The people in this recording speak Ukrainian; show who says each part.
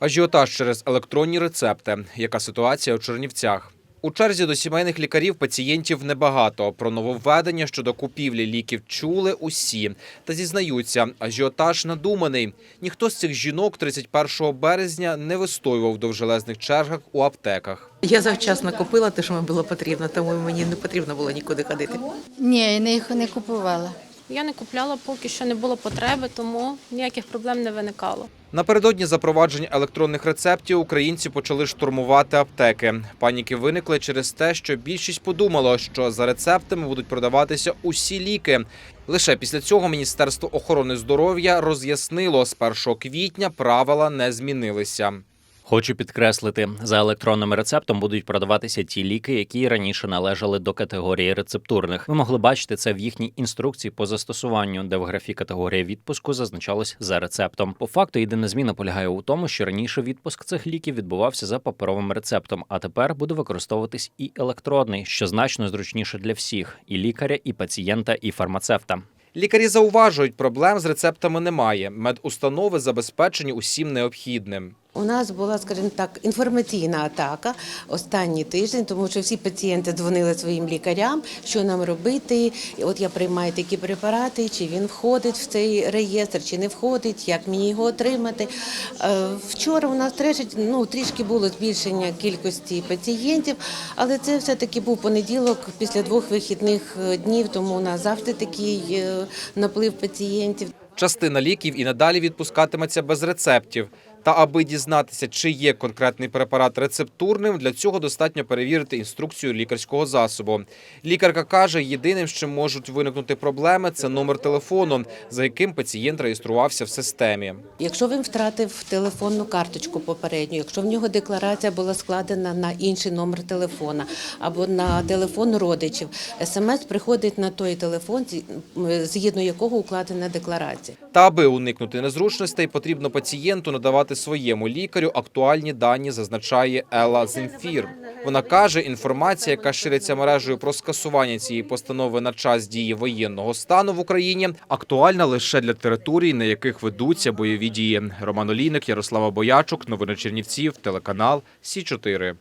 Speaker 1: Ажіотаж через електронні рецепти. Яка ситуація у Чернівцях? У черзі до сімейних лікарів пацієнтів небагато. Про нововведення щодо купівлі ліків чули усі. Та зізнаються, ажіотаж надуманий. Ніхто з цих жінок 31 березня не вистоював в довжелезних чергах у аптеках.
Speaker 2: Я завчасно купила те, що мені було потрібно, тому мені не потрібно було нікуди ходити.
Speaker 3: Ні, не, не купувала.
Speaker 4: Я не купляла, поки що не було потреби, тому ніяких проблем не виникало.
Speaker 1: Напередодні запровадження електронних рецептів українці почали штурмувати аптеки. Паніки виникли через те, що більшість подумало, що за рецептами будуть продаватися усі ліки. Лише після цього Міністерство охорони здоров'я роз'яснило, з 1 квітня правила не змінилися.
Speaker 5: Хочу підкреслити, за електронним рецептом будуть продаватися ті ліки, які раніше належали до категорії рецептурних. Ви могли бачити це в їхній інструкції по застосуванню, де в графі категорія відпуску зазначалось за рецептом. По факту єдина зміна полягає у тому, що раніше відпуск цих ліків відбувався за паперовим рецептом, а тепер буде використовуватись і електронний, що значно зручніше для всіх і лікаря, і пацієнта, і фармацевта.
Speaker 1: Лікарі зауважують, проблем з рецептами немає. Медустанови забезпечені усім необхідним.
Speaker 6: У нас була, скажімо так, інформаційна атака останній тиждень, тому що всі пацієнти дзвонили своїм лікарям, що нам робити. От я приймаю такі препарати, чи він входить в цей реєстр, чи не входить, як мені його отримати. Е, Вчора у нас трішки, ну, трішки було збільшення кількості пацієнтів, але це все-таки був понеділок після двох вихідних е, днів, тому у нас завжди такий е, наплив пацієнтів.
Speaker 1: Частина ліків і надалі відпускатиметься без рецептів. Та аби дізнатися, чи є конкретний препарат рецептурним, для цього достатньо перевірити інструкцію лікарського засобу. Лікарка каже, єдиним, з чим можуть виникнути проблеми, це номер телефону, за яким пацієнт реєструвався в системі.
Speaker 6: Якщо він втратив телефонну карточку попередню, якщо в нього декларація була складена на інший номер телефона або на телефон родичів, смс приходить на той телефон, згідно якого укладена декларація.
Speaker 1: Та аби уникнути незручностей, потрібно пацієнту надавати своєму лікарю актуальні дані, зазначає Елла Земфір. Вона каже, інформація, яка шириться мережею про скасування цієї постанови на час дії воєнного стану в Україні, актуальна лише для територій, на яких ведуться бойові дії. Роман Олійник, Ярослава Боячук, новини Чернівців, телеканал Сі 4